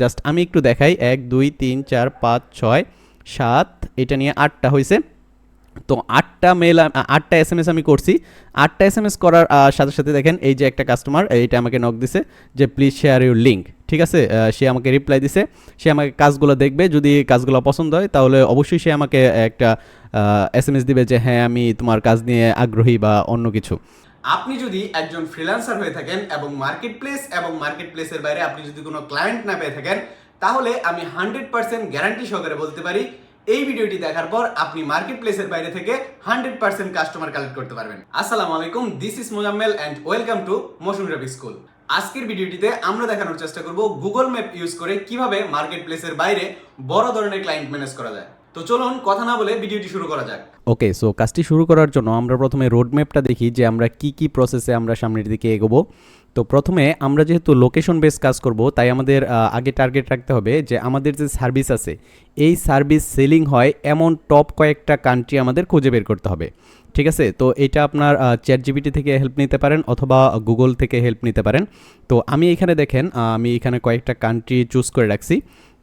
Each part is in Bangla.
জাস্ট আমি একটু দেখাই, এক, দুই, তিন, চার, পাঁচ, ছয়, সাত, এটা নিয়ে আটটা হয়েছে। তো আটটা মেল আটটা এস এম এস আমি করছি। আটটা এস এম এস করার সাথে সাথে দেখেন এই যে একটা কাস্টমার এইটা আমাকে নক দিছে যে প্লিজ শেয়ার ইউর লিঙ্ক ঠিক আছে? সে আমাকে রিপ্লাই দিছে। সে আমাকে কাজগুলো দেখবে। যদি কাজগুলো পছন্দ হয়, তাহলে অবশ্যই সে আমাকে একটা এস এম এস দিবে যে হ্যাঁ আমি তোমার কাজ নিয়ে আগ্রহী বা অন্য কিছু। আপনি যদি একজন ফ্রিল্যান্সার হয়ে থাকেন এবং মার্কেট প্লেস এবং মার্কেট প্লেসের বাইরে আপনি যদি কোনো ক্লায়েন্ট না পেয়ে থাকেন, তাহলে আমি হান্ড্রেড পার্সেন্ট গ্যারান্টি সহকারে বলতে পারি, এই ভিডিওটি দেখার পর আপনি মার্কেট প্লেসের বাইরে থেকে হান্ড্রেড পার্সেন্ট কাস্টমার কালেক্ট করতে পারবেন। আসসালামু আলাইকুম this is Mozammel and welcome to motion graphic school. আজকের ভিডিওটিতে আমরা দেখানোর চেষ্টা করব গুগল ম্যাপ ইউজ করে কীভাবে মার্কেট প্লেসের বাইরে বড় ধরনের ক্লায়েন্ট ম্যানেজ করা যায়। তো চলুন কথা না বলে ভিডিওটি শুরু করা যাক। ওকে সো কাজটি শুরু করার জন্য আমরা প্রথমে রোড ম্যাপটা দেখি যে আমরা কি কি প্রসেসে আমরা সামনের দিকে এগোবো। তো প্রথমে আমরা যেহেতু লোকেশন বেস কাজ করব, তাই আমাদের আগে টার্গেট রাখতে হবে যে আমাদের যে সার্ভিস আছে, এই সার্ভিস সেলিং হয় এমন টপ কয়েকটা কান্ট্রি আমাদের খুঁজে বের করতে হবে। ঠিক আছে? তো এটা আপনার চ্যাট জিবিটি থেকে হেল্প নিতে পারেন অথবা গুগল থেকে হেল্প নিতে পারেন। তো আমি এখানে দেখেন আমি এখানে কয়েকটা কান্ট্রি চুজ করে রাখছি।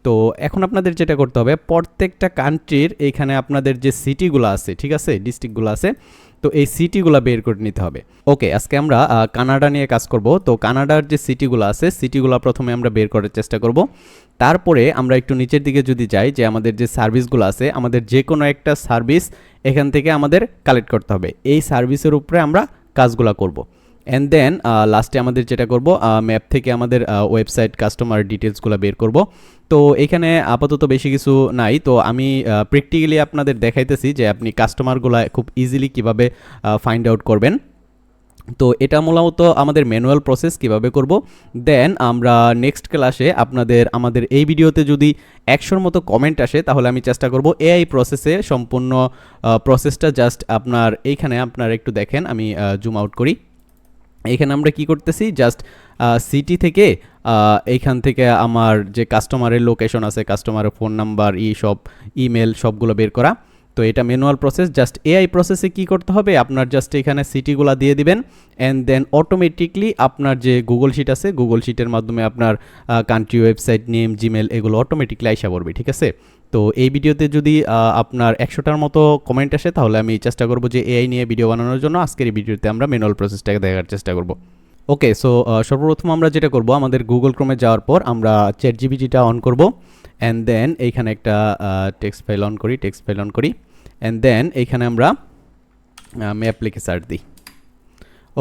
তো এখন আপনাদের যেটা করতে হবে, প্রত্যেকটা কান্ট্রির এখানে আপনাদের যে সিটিগুলো আছে, ঠিক আছে? ডিস্ট্রিক্টগুলো আছে, তো এই সিটিগুলো বের করে নিতে হবে। ওকে আজকে আমরা কানাডা নিয়ে কাজ করব। তো কানাডার যে সিটিগুলো আছে সিটিগুলো প্রথমে আমরা বের করার চেষ্টা করব। তারপরে আমরা একটু নিচের দিকে যদি যাই, যে আমাদের যে সার্ভিসগুলো আছে, আমাদের যে কোনো একটা সার্ভিস এখান থেকে আমাদের কালেক্ট করতে হবে। এই সার্ভিসের উপরে আমরা কাজগুলো করব। অ্যান্ড দেন লাস্টে আমাদের যেটা করব ম্যাপ থেকে আমাদের ওয়েবসাইট কাস্টমার ডিটেলসগুলো বের করব। তো এখানে আপাতত বেশি কিছু নাই। তো আমি প্র্যাকটিক্যালি আপনাদের দেখাইতেছি যে আপনি কাস্টমারগুলো খুব ইজিলি কীভাবে ফাইন্ড আউট করবেন। তো এটা মূলত আমাদের ম্যানুয়াল প্রসেস কীভাবে করব। দেন আমরা নেক্সট ক্লাসে আপনাদের, আমাদের এই ভিডিওতে যদি একশোর মতো কমেন্ট আসে, তাহলে আমি চেষ্টা করব এআই প্রসেসে সম্পূর্ণ প্রসেসটা জাস্ট আপনার এইখানে আপনার একটু দেখেন, আমি জুম আউট করি। এখানে আমরা কি করতেছি? জাস্ট সিটি থেকে এইখান থেকে আমার যে কাস্টমারের লোকেশন আছে কাস্টমারের ফোন নাম্বার ই সব ইমেল সবগুলো বের করা। তো এটা ম্যানুয়াল প্রসেস জাস্ট এআই প্রসেসে কি করতে হবে? আপনার জাস্ট এখানে সিটিগুলো দিয়ে দিবেন অ্যান্ড দেন অটোমেটিকলি আপনার যে গুগল শিট আছে গুগল শিটের মাধ্যমে আপনার কান্ট্রি ওয়েবসাইট নেম জিমেল এগুলো অটোমেটিকলি আইসা পড়বে, ঠিক আছে? তো এই ভিডিওতে যদি আপনার একশোটার মতো কমেন্ট আসে, তাহলে আমি চেষ্টা করব যে এআই নিয়ে ভিডিও বানানোর জন্য আজকের এই ভিডিওতে আমরা ম্যানুয়াল প্রসেসটাকে দেখার চেষ্টা করব। ওকে সো সর্বপ্রথম আমরা যেটা করব, আমাদের গুগল ক্রোমে যাওয়ার পর আমরা চ্যাট জিবিটিটা অন করব অ্যান্ড দেন এইখানে একটা টেক্সট ফাইল অন করি টেক্সট ফাইল অন করি অ্যান্ড দেন এইখানে আমরা ম্যাপ লিখে সার্চ দিই।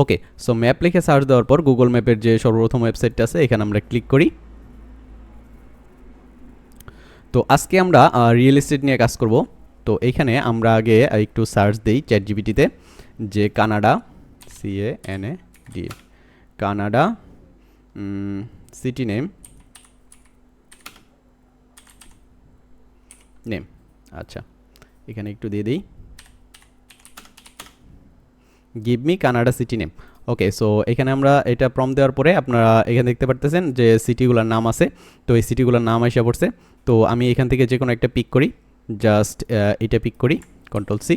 ওকে সো ম্যাপ লিখে সার্চ দেওয়ার পর গুগল ম্যাপের যে সর্বপ্রথম ওয়েবসাইটটা আছে, এখানে আমরা ক্লিক করি। তো আজকে আমরা রিয়েল এস্টেট নিয়ে কাজ করব। তো এইখানে আমরা আগে একটু সার্চ দিই চ্যাট জিবিটিতে যে Canada C A N A D Canada city name name আচ্ছা এখানে একটু দিয়ে দিই। Give me Canada city name okay so এখানে আমরা এটা প্রম দেওয়ার পরে আপনারা এখানে দেখতে পারতেছেন যে সিটিগুলোর নাম আছে, তো এই সিটিগুলোর নাম এসে পড়ছে। তো আমি এখান থেকে যে কোনো একটা পিক করি জাস্ট এটা পিক করি control C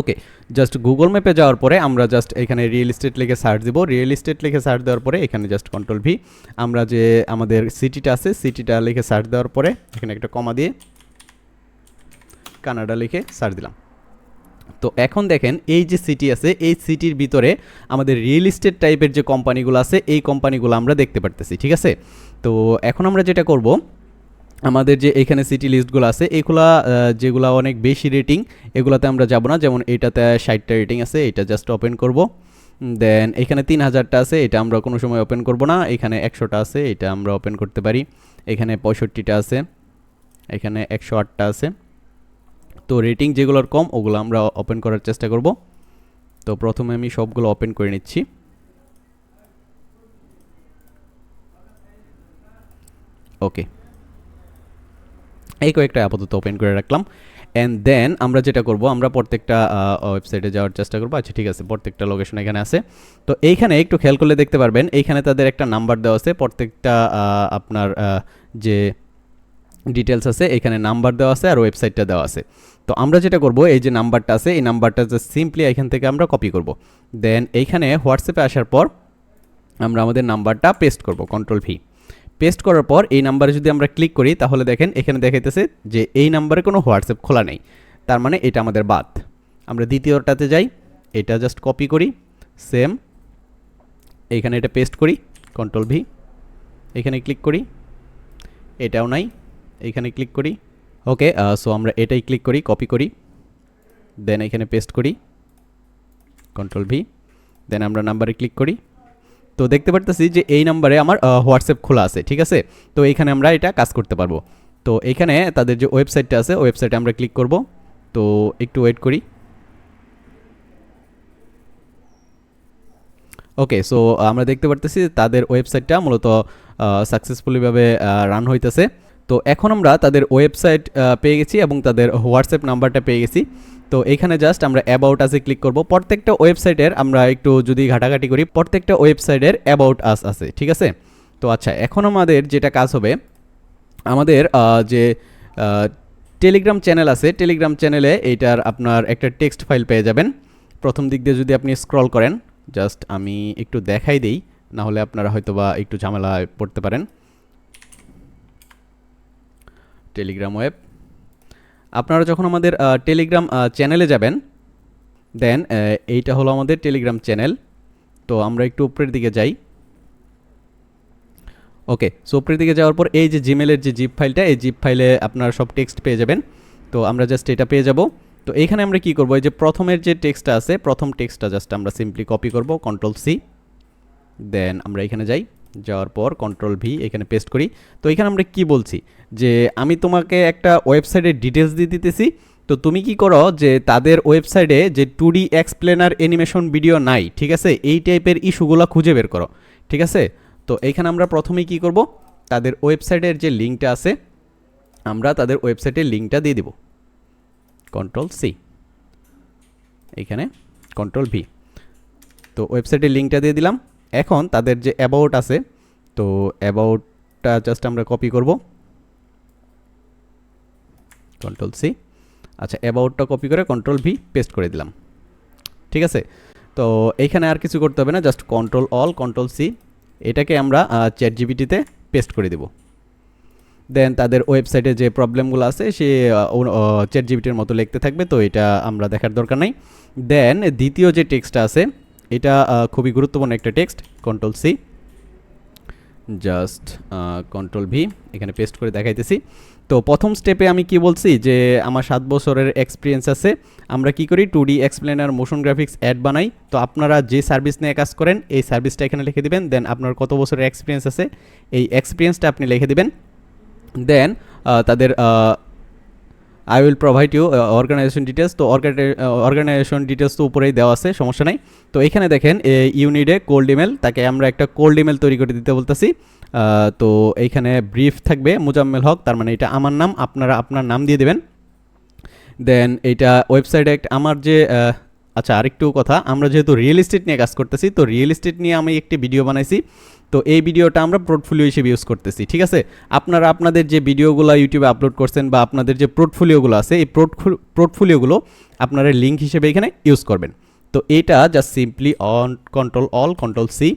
okay just Google ম্যাপে যাওয়ার পরে আমরা জাস্ট এখানে রিয়েল এস্টেট লিখে সার্চ দিব। রিয়েল এস্টেট লিখে সার্চ দেওয়ার পরে এখানে জাস্ট কন্ট্রোল ভি আমরা যে আমাদের সিটিটা আছে সিটিটা লিখে সার্চ দেওয়ার পরে এখানে একটা কমা দিয়ে কানাডা লিখে সার্চ দিলাম। তো এখন দেখেন, এই যে সিটি আছে, এই সিটির ভিতরে আমাদের রিয়েল এস্টেট টাইপের যে কোম্পানিগুলো আছে, এই কোম্পানিগুলো আমরা দেখতে পারতেছি, ঠিক আছে? তো এখন আমরা যেটা করব আমাদের যে এখানে সিটি লিস্টগুলো আছে, এগুলা যেগুলা অনেক বেশি রেটিং এগুলাতে আমরা যাব না। যেমন এটাতে ষাটটা রেটিং আছে, এটা জাস্ট ওপেন করব। দেন এখানে তিন হাজারটা আছে, এটা আমরা কোনো সময় ওপেন করব না। এখানে একশোটা আছে, এটা আমরা ওপেন করতে পারি। এখানে পঁয়ষট্টিটা আছে, এখানে একশো আটটা আছে। তো রেটিং যেগুলোর কম, ওগুলো আমরা ওপেন করার চেষ্টা করব। তো প্রথমে আমি সবগুলো ওপেন করে নিচ্ছি। ওকে এই কয়েকটা আপাতত ওপেন করে রাখলাম। অ্যান্ড দেন আমরা যেটা করব, আমরা প্রত্যেকটা ওয়েবসাইটে যাওয়ার চেষ্টা করব। আচ্ছা ঠিক আছে, প্রত্যেকটা লোকেশন এখানে আছে। তো এইখানে একটু খেয়াল করলে দেখতে পারবেন, এইখানে তাদের একটা নাম্বার দেওয়া আছে। প্রত্যেকটা আপনার যে ডিটেলস আছে, এখানে নাম্বার দেওয়া আছে আর ওয়েবসাইটটা দেওয়া আছে। তো আমরা যেটা করব, এই যে নাম্বারটা আছে, এই নাম্বারটা জাস্ট সিম্পলি এখান থেকে আমরা কপি করব। দেন এইখানে হোয়াটসঅ্যাপে আসার পর আমরা আমাদের নাম্বারটা পেস্ট করব কন্ট্রোল ভি পেস্ট করার পর এই নাম্বারে যদি আমরা ক্লিক করি, তাহলে দেখেন এখানে দেখাইতেছে যে এই নাম্বারে কোনো হোয়াটসঅ্যাপ খোলা নেই। তার মানে এটা আমাদের বাদ। আমরা দ্বিতীয়টাতে যাই, এটা জাস্ট কপি করি সেম এইখানে এটা পেস্ট করি কন্ট্রোল ভি এখানে ক্লিক করি, এটাও নাই। এইখানে ক্লিক করি ওকে সো আমরা এটাই ক্লিক করি কপি করি। দেন এখানে পেস্ট করি কন্ট্রোল ভি দেন আমরা নাম্বারে ক্লিক করি। তো দেখতে পারতেছি যে এই নাম্বারে আমার হোয়াটসঅ্যাপ খোলা আছে, ঠিক আছে? তো এইখানে আমরা এটা কাজ করতে পারব। তো এখানে তাদের যে ওয়েবসাইটটা আছে ওয়েবসাইটে আমরা ক্লিক করব। তো একটু ওয়েট করি। ওকে সো আমরা দেখতে পারতেছি তাদের ওয়েবসাইটটা মূলত সাকসেসফুলিভাবে রান হইতেছে। তো এখন আমরা তাদের ওয়েবসাইট পেয়ে গেছি এবং তাদের হোয়াটসঅ্যাপ নাম্বারটা পেয়ে গেছি। তো এখানে জাস্ট আমরা অ্যাবাউট আসে ক্লিক করব। প্রত্যেকটা ওয়েবসাইটের আমরা একটু যদি ঘাটাঘাটি করি, প্রত্যেকটা ওয়েবসাইটের অ্যাবাউট আস আছে, ঠিক আছে? তো আচ্ছা এখন আমাদের যেটা কাজ হবে, আমাদের যে টেলিগ্রাম চ্যানেল আছে টেলিগ্রাম চ্যানেলে এইটার আপনার একটা টেক্সট ফাইল পেয়ে যাবেন। প্রথম দিক দিয়ে যদি আপনি স্ক্রল করেন জাস্ট আমি একটু দেখাই দিই না হলে আপনারা হয়তো বা একটু ঝামেলায় পড়তে পারেন। টেলিগ্রাম ওয়েব আপনারা যখন আমাদের টেলিগ্রাম চ্যানেলে যাবেন দেন এইটা হলো আমাদের টেলিগ্রাম চ্যানেল তো আমরা একটু উপরের দিকে যাই। ওকে সো উপরের দিকে যাওয়ার পর এই যে জিমেলের যে জিপ ফাইলটা এই জিপ ফাইলে আপনারা সব টেক্সট পেয়ে যাবেন। তো আমরা জাস্ট এটা পেয়ে যাব। তো এখানে আমরা কি করব, এই যে প্রথমের যে টেক্সটটা আছে, প্রথম টেক্সটটা জাস্ট আমরা সিম্পলি কপি করব কন্ট্রোল সি দেন আমরা এখানে যাই। যাওয়ার পর কন্ট্রোল ভি এখানে পেস্ট করি। তো এখানে আমরা কি বলছি? যে আমি তোমাকে একটা ওয়েবসাইটের ডিটেলস দিয়ে দিতেছি। তো তুমি কি করো যে তাদের ওয়েবসাইটে যে two D explainer animation video নাই, ঠিক আছে? এই টাইপের ইস্যুগুলো খুঁজে বের করো, ঠিক আছে? তো এইখানে আমরা প্রথমেই কি করব? তাদের ওয়েবসাইটের যে লিঙ্কটা আছে, আমরা তাদের ওয়েবসাইটের লিঙ্কটা দিয়ে দিব। কন্ট্রোল সি এইখানে কন্ট্রোল ভি তো ওয়েবসাইটের লিঙ্কটা দিয়ে দিলাম। এখন তাদের যে অ্যাবাউট আছে, তো অ্যাবাউটটা জাস্ট আমরা কপি করব। কন্ট্রোল সি আচ্ছা অ্যাবাউটটা কপি করে কন্ট্রোল ভি পেস্ট করে দিলাম। ঠিক আছে? তো এইখানে আর কিছু করতে হবে না just control all control C এটাকে আমরা চ্যাট জিবিটিতে পেস্ট করে দেব। দেন তাদের ওয়েবসাইটে যে প্রবলেমগুলো আছে, সে চ্যাট জিবিটির মতো লিখতে থাকবে, তো এটা আমরা দেখার দরকার নাই। দেন দ্বিতীয় যে টেক্সটটা আছে এটা খুবই গুরুত্বপূর্ণ একটা text control C just control V এখানে পেস্ট করে দেখাইতেছি। তো প্রথম স্টেপে আমি কি বলছি? যে আমার সাত বছরের এক্সপিরিয়েন্স আছে। আমরা কি করি? Two D explainer motion graphics ad বানাই। তো আপনারা যে সার্ভিস নিয়ে কাজ করেন, এই সার্ভিসটা এখানে লিখে দিবেন। দেন আপনার কত বছরের এক্সপিরিয়েন্স আছে, এই এক্সপিরিয়েন্সটা আপনি লিখে দিবেন। দেন তাদের I will provide you organisation details তো অর্গানাইজেশন ডিটেলস তো উপরেই দেওয়া আছে, সমস্যা নাই। তো এখানে দেখেন ইউনিডে কোল্ড ইমেল তাকে আমরা একটা কোল্ড ইমেল তৈরি করে দিতে বলতেছি। তো এইখানে ব্রিফ থাকবে, মুজাম্মেল হক, তার মানে এটা আমার নাম, আপনারা আপনার নাম দিয়ে দেবেন। দেন এইটা ওয়েবসাইটে আমার যে আচ্ছা আরেকটু কথা। আমরা যেহেতু রিয়েল এস্টেট নিয়ে কাজ করতেছি, তো রিয়েল এস্টেট নিয়ে আমি একটি ভিডিও বানাইছি। তো এই ভিডিওটা আমরা পোর্টফোলিও হিসেবে ইউজ করতেছি, ঠিক আছে? আপনারা আপনাদের যে ভিডিওগুলো ইউটিউবে আপলোড করছেন বা আপনাদের যে পোর্টফোলিওগুলো আছে, এই পোর্টফোলিওগুলো আপনারা লিঙ্ক হিসেবে এখানে ইউজ করবেন। তো এইটা just simply on control all control C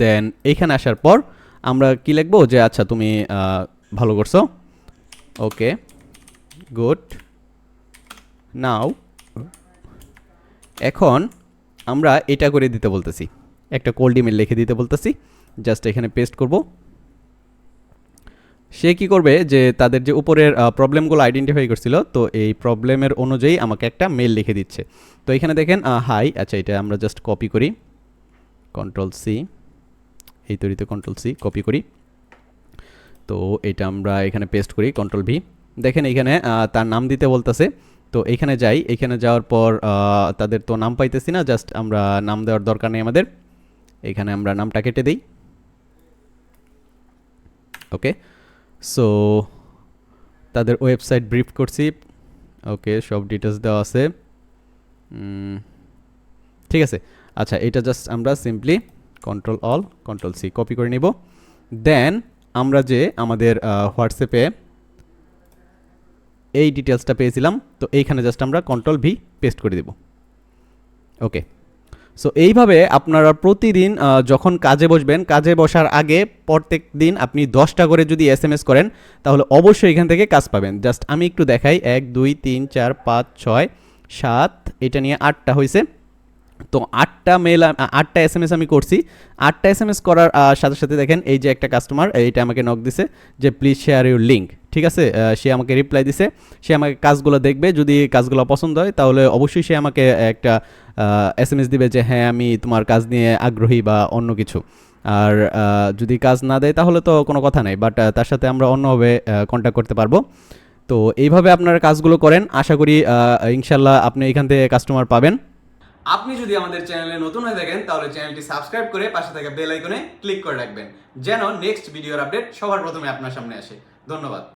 then এইখানে আসার পর আমরা কি লিখব? যে আচ্ছা তুমি ভালো করছ। ওকে গুড নাও এখন আমরা এটা করে দিতে বলতেছি। একটা কোল্ড ইমেল লিখে দিতে বলতেছি। জাস্ট এখানে পেস্ট করব। সে কি করবে যে তাদের যে উপরের প্রবলেমগুলো আইডেন্টিফাই করছিল, তো এই প্রবলেমের অনুযায়ী আমাকে একটা মেল লিখে দিচ্ছে। তো এখানে দেখেন হাই আচ্ছা এটা আমরা জাস্ট কপি করি। কন্ট্রোল সি এই তৈরিতে কন্ট্রোল সি কপি করি। তো এটা আমরা এখানে পেস্ট করি কন্ট্রোল ভি দেখেন এখানে তার নাম দিতে বলতেছে। তো এখানে যাই। এখানে যাওয়ার পর তাদের তো নাম পাইতেছি না জাস্ট আমরা নাম দেওয়ার দরকার নেই আমাদের। এখানে আমরা নামটা কেটে দিই। ওকে সো তাদের ওয়েবসাইট ব্রিফ করছি। ওকে সব ডিটেলস দেওয়া আছে। ঠিক আছে। আচ্ছা এটা জাস্ট আমরা simply control all control C copy করে নিব। দেন আমরা যে আমাদের হোয়াটসঅ্যাপে এই ডিটেলসটা পেয়েছিলাম, তো এইখানে জাস্ট আমরা কন্ট্রোল ভি পেস্ট করে দেব। ওকে সো এইভাবে আপনারা প্রতিদিন যখন কাজে বসবেন, কাজে বসার আগে প্রত্যেক দিন আপনি দশটা করে যদি এস এম এস করেন, তাহলে অবশ্যই এখান থেকে কাজ পাবেন। জাস্ট আমি একটু দেখাই, এক, দুই, তিন, চার, পাঁচ, ছয়, সাত, এটা নিয়ে আটটা হয়েছে। তো আটটা মেল আটটা এস এম এস আমি করছি। আটটা এস এম এস করার সাথে সাথে দেখেন, এই যে একটা কাস্টমার এইটা আমাকে নক দিছে যে প্লিজ শেয়ার ইউর লিঙ্ক ঠিক আছে? সে আমাকে রিপ্লাই দিছে। সে আমাকে কাজগুলো দেখবে। যদি কাজগুলো পছন্দ হয়, তাহলে অবশ্যই সে আমাকে একটা এস এম এস দিবে যে হ্যাঁ আমি তোমার কাজ নিয়ে আগ্রহী বা অন্য কিছু। আর যদি কাজ না দেয়, তাহলে তো কোনো কথা নাই। বাট তার সাথে আমরা অন্যভাবে কন্ট্যাক্ট করতে পারব। তো এইভাবে আপনারা কাজগুলো করেন। আশা করি ইনশাল্লাহ আপনি এখান থেকে কাস্টমার পাবেন। আপনি যদি আমাদের চ্যানেলে নতুন হয়ে থাকেন, তাহলে চ্যানেলটি সাবস্ক্রাইব করে পাশে থাকা বেল আইকনে ক্লিক করে রাখবেন। যেন নেক্সট ভিডিওর আপডেট সবার প্রথমে আপনার সামনে আসে। ধন্যবাদ।